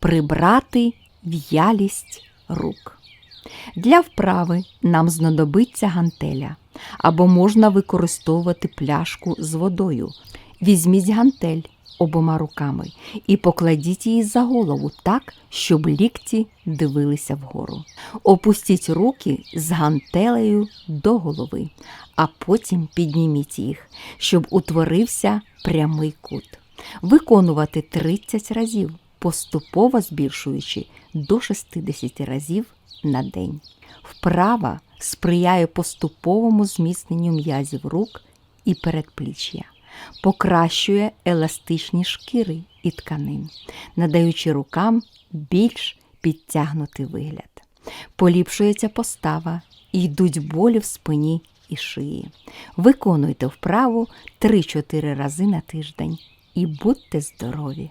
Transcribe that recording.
прибрати в'ялість рук. Для вправи нам знадобиться гантеля або можна використовувати пляшку з водою. Візьміть гантель обома руками і покладіть її за голову так, щоб лікті дивилися вгору. Опустіть руки з гантелею до голови, а потім підніміть їх, щоб утворився прямий кут. Виконувати 30 разів, поступово збільшуючи до 60 разів на день. Вправа сприяє поступовому зміцненню м'язів рук і передпліччя, покращує еластичні шкіри і тканин, надаючи рукам більш підтягнутий вигляд. Поліпшується постава йдуть болі в спині і шиї. Виконуйте вправу 3-4 рази на тиждень і будьте здорові!